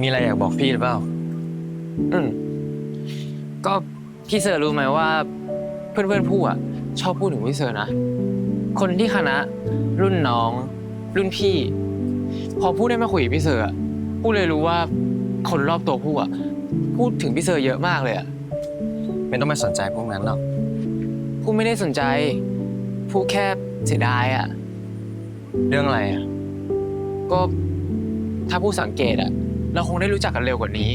มีอะไรอยากบอกพี่หรือเปล่า อืม ก็พี่เซอร์รู้ไหมว่า เพื่อนๆผู้อะ ชอบพูดถึงพี่เซอร์นะ คนที่คณะ รุ่นน้อง รุ่นพี่ พอพูดได้มาคุยกับพี่เซอร์อะผู้เลยรู้ว่าคนรอบตัวผู้อะ พูดถึงพี่เซอร์เยอะมากเลยอะ ไม่ต้องไปสนใจพวกนั้นหรอกผู้ไม่ได้สนใจ ผู้แค่เสียดายอะ เรื่องอะไรอะ ก็ถ้าผู้สังเกตอะ เราคงได้รู้จักกันเร็วกว่านี้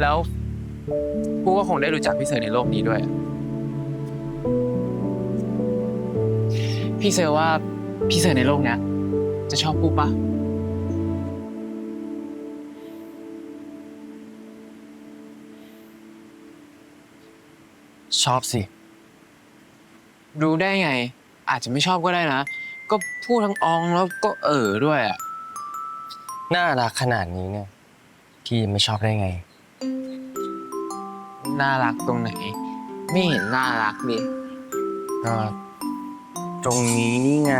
แล้วผู้ก็คงได้รู้จักพี่เซอร์ในโลกนี้ด้วย พี่เซอร์ว่าพี่เซอร์ในโลกเนี้ยจะชอบผู้ปะชอบสิ รู้ได้ไง อาจจะไม่ชอบก็ได้นะ ก็พูดทั้งอองแล้วก็เออด้วยอะน่ารักขนาดนี้เนี่ย พี่ไม่ชอบได้ไง น่ารักตรงไหน ไม่เห็นน่ารักดิก็ตรงนี้นี่ไง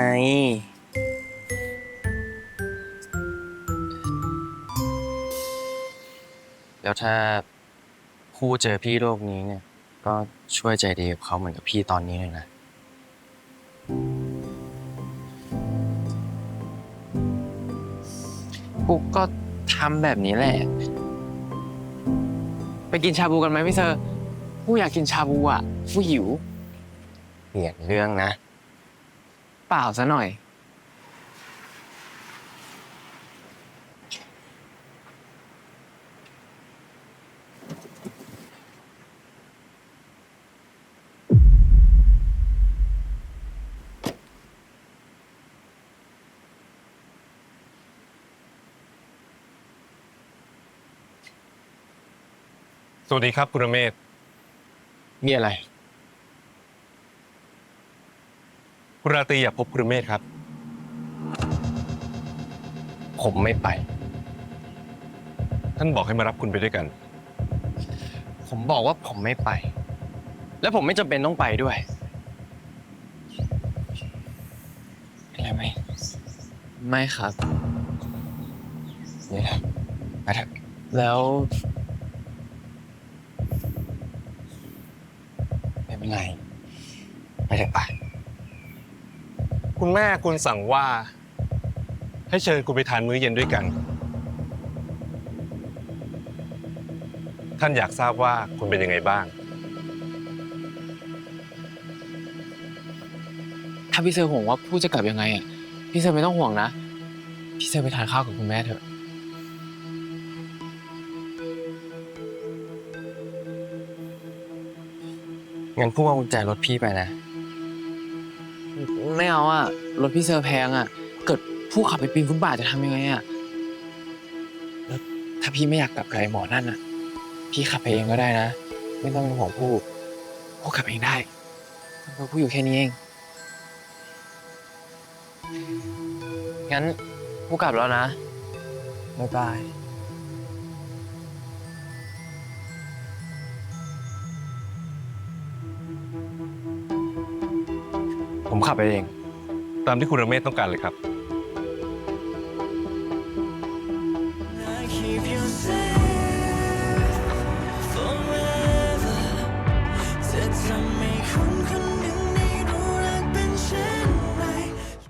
แล้วถ้าคู่เจอพี่โลกนี้เนี่ย ก็ช่วยใจดีกับเขาเหมือนกับพี่ตอนนี้เลยนะผู้ก็ ทำแบบนี้แหละ ไปกินชาบูกันไหมพี่เซอร์ผู้อยากกินชาบูอะผู้หิว เปลี่ยนเรื่องนะ เปล่าซะหน่อย สวัสดีครับคุณรเมศมีอะไร คุณราตรีอยากพบคุณรเมศครับ ผมไม่ไป ท่านบอกให้มารับคุณไปด้วยกัน ผมบอกว่าผมไม่ไป และผมไม่จำเป็นต้องไปด้วยเป็นไรไหมไม่ครับเดี๋ยวนะไปเถอะแล้ว ไม่เป็นไรไปเถอะไปคุณแม่คุณสั่งว่า ให้เชิญคุณไปทานมื้อเย็นด้วยกัน ท่านอยากทราบว่าคุณเป็นยังไงบ้าง ถ้าพี่เซอร์ห่วงว่าผู้จะกลับยังไงอะพี่เซอร์ไม่ต้องห่วงนะ พี่เซอร์ไปทานข้าวกับคุณแม่เถอะ งั้นพวกเอากุญแจรถพี่ไปนะ ไม่เอาอะรถพี่เซอร์แพงอะเกิดผู้ขับไปปีนฟุตบาทจะทำยังไงอะแล้วถ้าพี่ไม่อยากกลับกับไอ้หมอนั่นอะพี่ขับไปเองก็ได้นะ ไม่ต้องเป็นห่วงผู้ผู้ขับเองได้เพราะผู้อยู่แค่นี้เอง งั้นผู้กลับแล้วนะบ๊ายบาย ผมขับไปเอง ตามที่คุณระเมศต้องการเลยครับคุณ